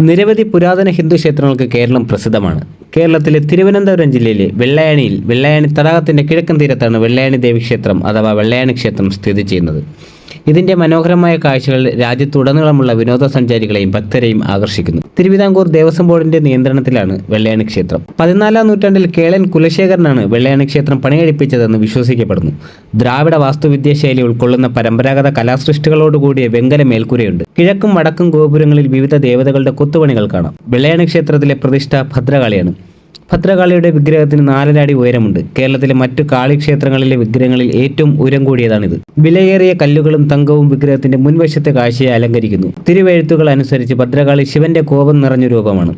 നിരവധി പുരാതന ഹിന്ദു ക്ഷേത്രങ്ങൾക്ക് കേരളം പ്രസിദ്ധമാണ്. കേരളത്തിലെ തിരുവനന്തപുരം ജില്ലയിലെ വെള്ളയാണിയിൽ വെള്ളയാണി തടാകത്തിന്റെ കിഴക്കൻ തീരത്താണ് വെള്ളയാണി ദേവി ക്ഷേത്രം അഥവാ വെള്ളയാണി ക്ഷേത്രം സ്ഥിതി ചെയ്യുന്നത്. ഇതിന്റെ മനോഹരമായ കാഴ്ചകൾ രാജ്യത്തുടനീളമുള്ള വിനോദസഞ്ചാരികളെയും ഭക്തരെയും ആകർഷിക്കുന്നു. തിരുവിതാംകൂർ ദേവസ്വം ബോർഡിന്റെ നിയന്ത്രണത്തിലാണ് വെള്ളയാണി ക്ഷേത്രം. പതിനാലാം നൂറ്റാണ്ടിൽ കേളൻ കുലശേഖരനാണ് വെള്ളയാണി ക്ഷേത്രം പണികഴിപ്പിച്ചതെന്ന് വിശ്വസിക്കപ്പെടുന്നു. ദ്രാവിഡ വാസ്തുവിദ്യ ശൈലി ഉൾക്കൊള്ളുന്ന പരമ്പരാഗത കലാസൃഷ്ടികളോടുകൂടിയ വെങ്കല മേൽക്കൂരയുണ്ട്. കിഴക്കും വടക്കും ഗോപുരങ്ങളിൽ വിവിധ ദേവതകളുടെ കൊത്തുപണികൾ കാണാം. വെള്ളയാണി ക്ഷേത്രത്തിലെ പ്രതിഷ്ഠ ഭദ്രകാളിയാണ്. ഭദ്രകാളിയുടെ വിഗ്രഹത്തിന് നാലര അടി ഉയരമുണ്ട്. കേരളത്തിലെ മറ്റു കാളിക്ഷേത്രങ്ങളിലെ വിഗ്രഹങ്ങളിൽ ഏറ്റവും ഉയരം കൂടിയതാണിത്. വിലയേറിയ കല്ലുകളും തങ്കവും വിഗ്രഹത്തിന്റെ മുൻവശത്തെ കാഴ്ചയെ അലങ്കരിക്കുന്നു. തിരുവെഴുത്തുകൾ അനുസരിച്ച് ഭദ്രകാളി ശിവന്റെ കോപം നിറഞ്ഞ രൂപമാണ്.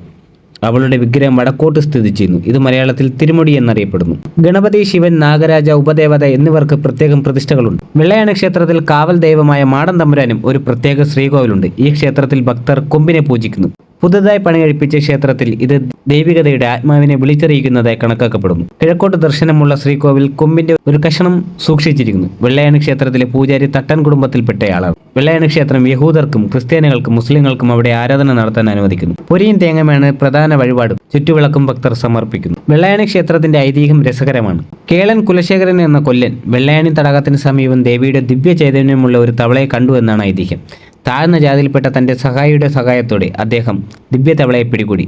അവളുടെ വിഗ്രഹം വടക്കോട്ട് സ്ഥിതി ചെയ്യുന്നു. ഇത് മലയാളത്തിൽ തിരുമുടി എന്നറിയപ്പെടുന്നു. ഗണപതി ശിവൻ നാഗരാജ ഉപദേവത എന്നിവർക്ക് പ്രത്യേകം പ്രതിഷ്ഠകളുണ്ട്. വെള്ളയാണ ക്ഷേത്രത്തിൽ കാവൽ ദൈവമായ മാടൻ തമ്പുരാനും ഒരു പ്രത്യേക ശ്രീകോവിലുണ്ട്. ഈ ക്ഷേത്രത്തിൽ ഭക്തർ കൊമ്പിനെ പൂജിക്കുന്നു. പുതുതായി പണികഴിപ്പിച്ച ക്ഷേത്രത്തിൽ ഇത് ദൈവികതയുടെ ആത്മാവിനെ വിളിച്ചറിയിക്കുന്നതായി കണക്കാക്കപ്പെടുന്നു. കിഴക്കോട്ട് ദർശനമുള്ള ശ്രീകോവിൽ കൊമ്പിന്റെ ഒരു കഷണം സൂക്ഷിച്ചിരിക്കുന്നു. വെള്ളയാണ് ക്ഷേത്രത്തിലെ പൂജാരി തട്ടൻ കുടുംബത്തിൽപ്പെട്ടയാളാണ്. വെള്ളയാണ് ക്ഷേത്രം യഹൂദർക്കും ക്രിസ്ത്യാനികൾക്കും മുസ്ലിങ്ങൾക്കും അവിടെ ആരാധന നടത്താൻ അനുവദിക്കുന്നു. പൊരിയും തേങ്ങമാണ് പ്രധാന വഴിപാടും. ചുറ്റുവിളക്കും ഭക്തർ സമർപ്പിക്കുന്നു. വെള്ളയാണ് ക്ഷേത്രത്തിന്റെ ഐതിഹ്യം രസകരമാണ്. കേളൻ കുലശേഖരൻ എന്ന കൊല്ലൻ വെള്ളയാണി തടാകത്തിന് സമീപം ദേവിയുടെ ദിവ്യ ചൈതന്യമുള്ള ഒരു തവളയെ കണ്ടു എന്നാണ് ഐതിഹ്യം. താഴ്ന്ന ജാതിയിൽപ്പെട്ട തന്റെ സഹായിയുടെ സഹായത്തോടെ അദ്ദേഹം ദിവ്യതവളയെ പിടികൂടി.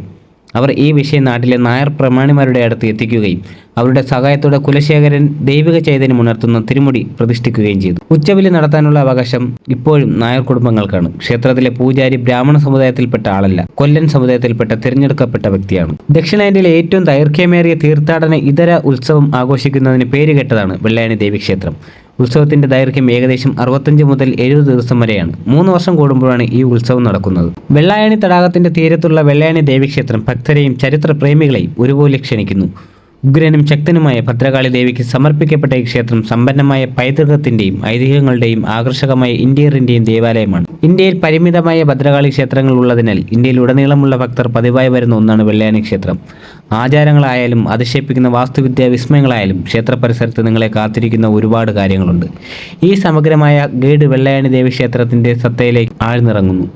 അവർ ഈ വിഷയം നാട്ടിലെ നായർ പ്രമാണിമാരുടെ അടുത്ത് എത്തിക്കുകയും അവരുടെ സഹായത്തോടെ കുലശേഖരൻ ദൈവിക ചൈതന്യം ഉണർത്തുന്ന തിരുമുടി പ്രതിഷ്ഠിക്കുകയും ചെയ്തു. ഉച്ചബലി നടത്താനുള്ള അവകാശം ഇപ്പോഴും നായർ കുടുംബങ്ങൾക്കാണ്. ക്ഷേത്രത്തിലെ പൂജാരി ബ്രാഹ്മണ സമുദായത്തിൽപ്പെട്ട ആളല്ല കൊല്ലൻ സമുദായത്തിൽപ്പെട്ട തിരഞ്ഞെടുക്കപ്പെട്ട വ്യക്തിയാണ്. ദക്ഷിണേന്ത്യയിലെ ഏറ്റവും ദൈർഘ്യമേറിയ തീർത്ഥാടന ഇതര ഉത്സവം ആഘോഷിക്കുന്നതിന് പേരുകെട്ടതാണ് വെള്ളയാണി ദേവി ക്ഷേത്രം ഉത്സവത്തിന്റെ ദൈർഘ്യം ഏകദേശം അറുപത്തഞ്ച് മുതൽ എഴുപത് ദിവസം വരെയാണ്. മൂന്ന് വർഷം കൂടുമ്പോഴാണ് ഈ ഉത്സവം നടക്കുന്നത്. വെള്ളായണി തടാകത്തിന്റെ തീരത്തുള്ള വെള്ളായണി ദേവീക്ഷേത്രം ഭക്തരെയും ചരിത്ര പ്രേമികളെയും ഒരുപോലെ ക്ഷണിക്കുന്നു. ഉഗ്രനും ശക്തനുമായ ഭദ്രകാളി ദേവിക്ക് സമർപ്പിക്കപ്പെട്ട ഈ ക്ഷേത്രം സമ്പന്നമായ പൈതൃകത്തിന്റെയും ഐതിഹ്യങ്ങളുടെയും ആകർഷകമായ ഇന്ത്യറിന്റെയും ദേവാലയമാണ്. ഇന്ത്യയിൽ പരിമിതമായ ഭദ്രകാളി ക്ഷേത്രങ്ങൾ ഉള്ളതിനാൽ ഇന്ത്യയിൽ ഉടനീളമുള്ള ഭക്തർ പതിവായി വരുന്ന ഒന്നാണ് വെള്ളയാനി ക്ഷേത്രം. ആചാരങ്ങളായാലും അതിശയിപ്പിക്കുന്ന വാസ്തുവിദ്യാ വിസ്മയങ്ങളായാലും ക്ഷേത്ര പരിസരത്ത് നിങ്ങളെ കാത്തിരിക്കുന്ന ഒരുപാട് കാര്യങ്ങളുണ്ട്. ഈ സമഗ്രമായ ഗൈഡ് വെള്ളയാണി ദേവി ക്ഷേത്രത്തിന്റെ സത്തയിലേക്ക് ആഴ്ന്നിറങ്ങുന്നു.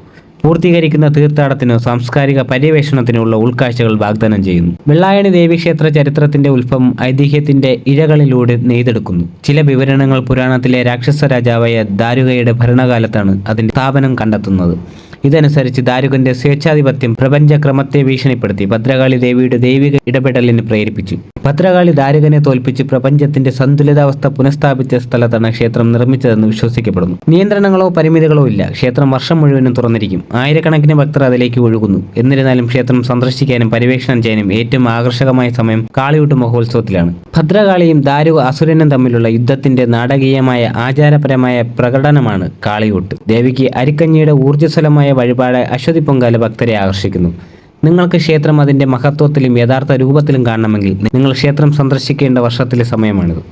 പൂർത്തീകരിക്കുന്ന തീർത്ഥാടനത്തിനോ സാംസ്കാരിക പര്യവേഷണത്തിനുള്ള ഉൾക്കാഴ്ചകൾ വാഗ്ദാനം ചെയ്യുന്നു. വെള്ളായണി ദേവീക്ഷേത്ര ചരിത്രത്തിന്റെ ഉത്ഭവം ഐതിഹ്യത്തിന്റെ ഇഴകളിലൂടെ നെയ്തെടുക്കുന്നു. ചില വിവരണങ്ങൾ പുരാണത്തിലെ രാക്ഷസ രാജാവായ ദാരുകയുടെ ഭരണകാലത്താണ് അതിന്റെ സ്ഥാപനം കണ്ടെത്തുന്നത്. ഇതനുസരിച്ച് ദാരുകന്റെ സ്വേച്ഛാധിപത്യം പ്രപഞ്ചക്രമത്തെ ഭീഷണിപ്പെടുത്തി. ഭദ്രകാളി ദേവിയുടെ ദൈവിക ഇടപെടലിന് പ്രേരിപ്പിച്ചു. ഭദ്രകാളി ദാരകനെ തോൽപ്പിച്ച് പ്രപഞ്ചത്തിന്റെ സന്തുലിതാവസ്ഥ പുനഃസ്ഥാപിച്ച സ്ഥലത്താണ് ക്ഷേത്രം നിർമ്മിച്ചതെന്ന് വിശ്വസിക്കപ്പെടുന്നു. നിയന്ത്രണങ്ങളോ പരിമിതികളോ ഇല്ല. ക്ഷേത്രം വർഷം മുഴുവനും തുറന്നിരിക്കും. ആയിരക്കണക്കിന് ഭക്തർ അതിലേക്ക് ഒഴുകുന്നു. എന്നിരുന്നാലും ക്ഷേത്രം സന്ദർശിക്കാനും പര്യവേക്ഷണം ചെയ്യാനും ഏറ്റവും ആകർഷകമായ സമയം കാളിയൂട്ട് മഹോത്സവത്തിലാണ്. ഭദ്രകാളിയും ദാരു അസുരനും തമ്മിലുള്ള യുദ്ധത്തിന്റെ നാടകീയമായ ആചാരപരമായ പ്രകടനമാണ് കാളിയൂട്ട്. ദേവിക്ക് അരിക്കഞ്ഞിയുടെ ഊർജസ്വലമായ വഴിപാട് അശ്വതി പൊങ്കാല ഭക്തരെ ആകർഷിക്കുന്നു. നിങ്ങൾക്ക് ക്ഷേത്രം അതിന്റെ മഹത്വത്തിലും യഥാർത്ഥ രൂപത്തിലും കാണണമെങ്കിൽ നിങ്ങൾ ക്ഷേത്രം സന്ദർശിക്കേണ്ട വർഷത്തിലെ സമയമാണിത്.